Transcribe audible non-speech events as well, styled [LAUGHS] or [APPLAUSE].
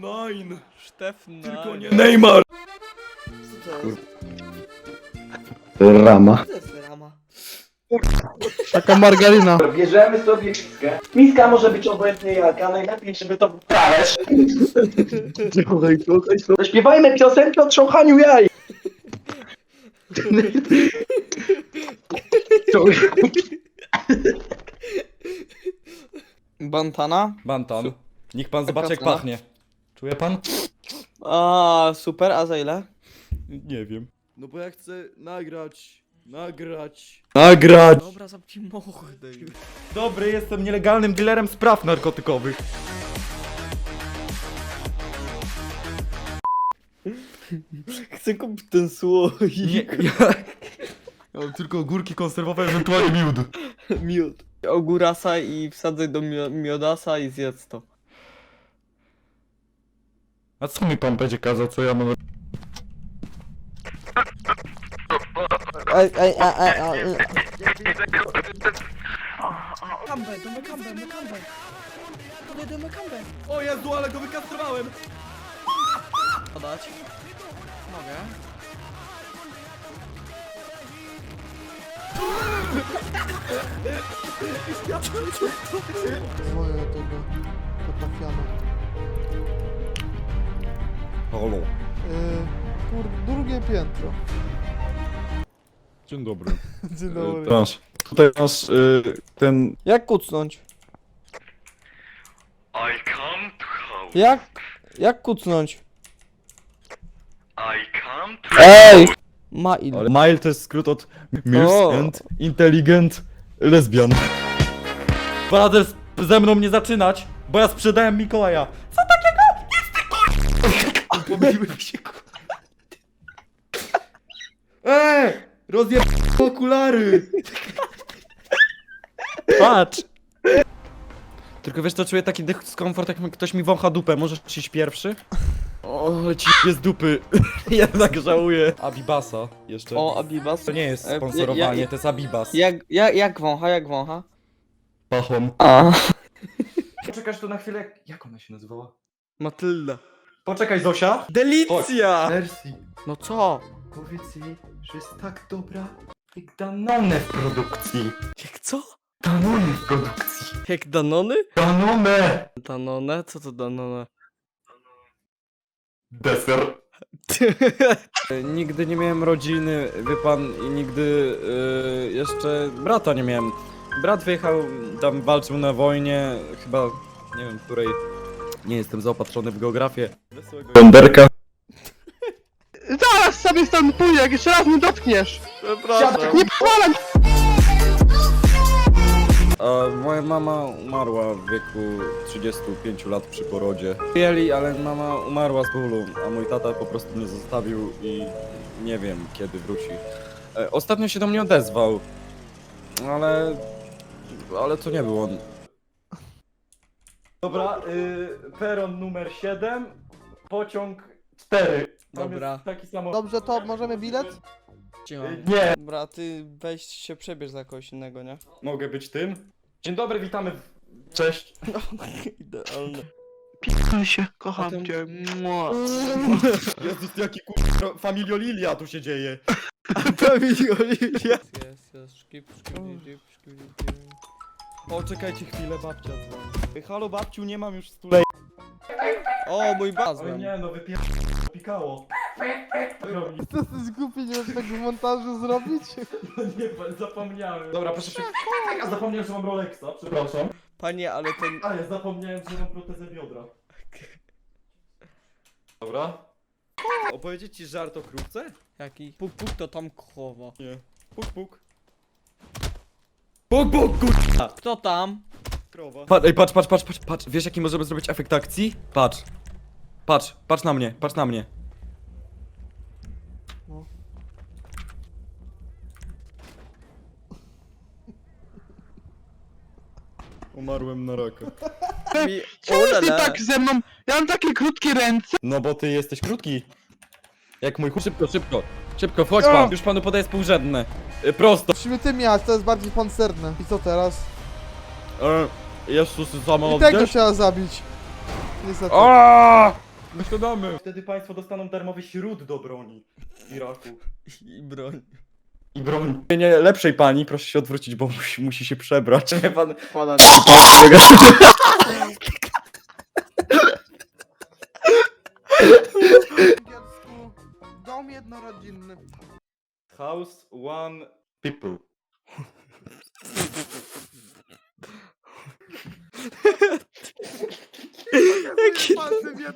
Nine. Stefan. Tylko nie Neymar. Co to jest? Rama. Co to jest rama? Taka margarina. Bierzemy sobie miskę. Miska może być obojętnie jaka, najlepiej żeby to był talerz. Zaśpiewajmy piosenkę o trząchaniu jaj. Bantana? Bantan. Niech pan zobaczy jak Taka pachnie. Czuje pan? A super, a za ile? Nie wiem. No bo ja chcę nagrać. Nagrać. Nagrać! Dobra, zamknij mordę. Dobry, jestem nielegalnym dealerem spraw narkotykowych. Chcę kupić ten słoik. Nie, ja... ja mam tylko ogórki konserwowe, ewentualnie miód. Miód. Ogórasa i wsadzę do mio miodasa i zjedz to. A co mi pan będzie kazał, co ja mam... Ej, ej, ej, ej, ej. Kambę, damy kambę, damy kambę. Damy kambę. O Jezu, ale go wykastrowałem! Podać? Mogę. Do tego potrafiano. Halo. Yy, kur... drugie piętro. Dzień dobry. [LAUGHS] Dzień dobry. Masz. Tutaj masz y, ten... Jak kucnąć? I come to house. Jak? Jak kucnąć? I come to Ej! Mail. Ale Mile to jest skrót od O. and Intelligent Lesbian. Brothers, ze mną nie zaczynać, bo ja sprzedałem Mikołaja. Co takiego? Jest mi się. Eee! Rozjeb... okulary! Patrz! Tylko wiesz co, czuję taki dyskomfort, jak ktoś mi wącha dupę. Możesz iść pierwszy? O, ci z dupy. [LAUGHS] Jednak żałuję. Abibasa jeszcze. O, Abibas. To nie jest E, sponsorowanie, ja- ja- to jest Abibas. Jak, jak, jak wącha, jak wącha? Pachom. A. Poczekasz tu na chwilę, jak- jak ona się nazywała? Matylda. Poczekaj Zosia. Delicja! Mercy, No co? powiedz jej, że jest tak dobra jak Danone w produkcji. Jak co? Danone w produkcji. Jak Danony? Danone! Danone? Co to Danone? Deser. [LAUGHS] Nigdy nie miałem rodziny, wie pan, i nigdy y, jeszcze brata nie miałem. Brat wyjechał, tam walczył na wojnie, chyba, nie wiem, której, nie jestem zaopatrzony w geografię. Bonderka. [LAUGHS] Zaraz sobie stąd pójdę, jak jeszcze raz mnie dotkniesz! Przepraszam. Nie pozwalam! A moja mama umarła w wieku 35 lat przy porodzie. Przyjęli, ale mama umarła z bólu, a mój tata po prostu mnie zostawił i nie wiem kiedy wróci. E, Ostatnio się do mnie odezwał, ale... ale to nie był on. Dobra, y, peron numer 7, pociąg 4. Tam Dobra. jest taki samo... Dobrze, to możemy bilet? Cicho. Nie, Dobra, ty weź się przebierz za kogoś innego, nie? mogę być tym. Dzień dobry, witamy. w- Cześć. [LAUGHS] Idealne. Pierdolę się, kocham Potem- cię. Mua. [LAUGHS] Jezus, jaki kurwa familio Lilia tu się dzieje. [LAUGHS] Familia Lilia. Jest, jest, szkip, szkip, szkip, szkip, szkip. O, czekajcie chwilę, babcia dzwoni. Halo babciu, nie mam już stulej. O, mój bazmen. nie, no wypier... pikało. Robi. To jesteś głupi, nie możesz tego w montażu zrobić? No nie, zapomniałem. Dobra, proszę się... Ja zapomniałem, że mam Rolexa, przepraszam. Panie, ale ten... A, ja zapomniałem, że mam protezę biodra. Dobra. Opowiedzieć ci żart o krówce? Jaki? Puk, puk to tam chowa. Nie. Puk, puk. Puk, puk, kurwa! Kto tam? Krowa. Patrz, ej, patrz, patrz, patrz, patrz, patrz. Wiesz jaki możemy zrobić efekt akcji? Patrz. Patrz, patrz na mnie, patrz na mnie. No. Umarłem na raka. Mi... [LAUGHS] Czemu ty tak ze mną? Ja mam takie krótkie ręce. No bo ty jesteś krótki. Jak mój chłop. Szybko, szybko. Szybko, wchodź pan. Już panu podaję współrzędne. Y, Prosto. Musimy ty miać, to jest bardziej pancerne. I co teraz? E, Jezus, I samolot tego gdzieś? trzeba zabić. Niestety. Aaaa! Wysiadamy. Wtedy państwo dostaną darmowy śród do broni w Iraku. I broń. I broń. Nie, lepszej pani, proszę się odwrócić, bo musi, musi się przebrać. Nie, pan, pana... Angielsku dom jednorodzinny. House one people. Kim?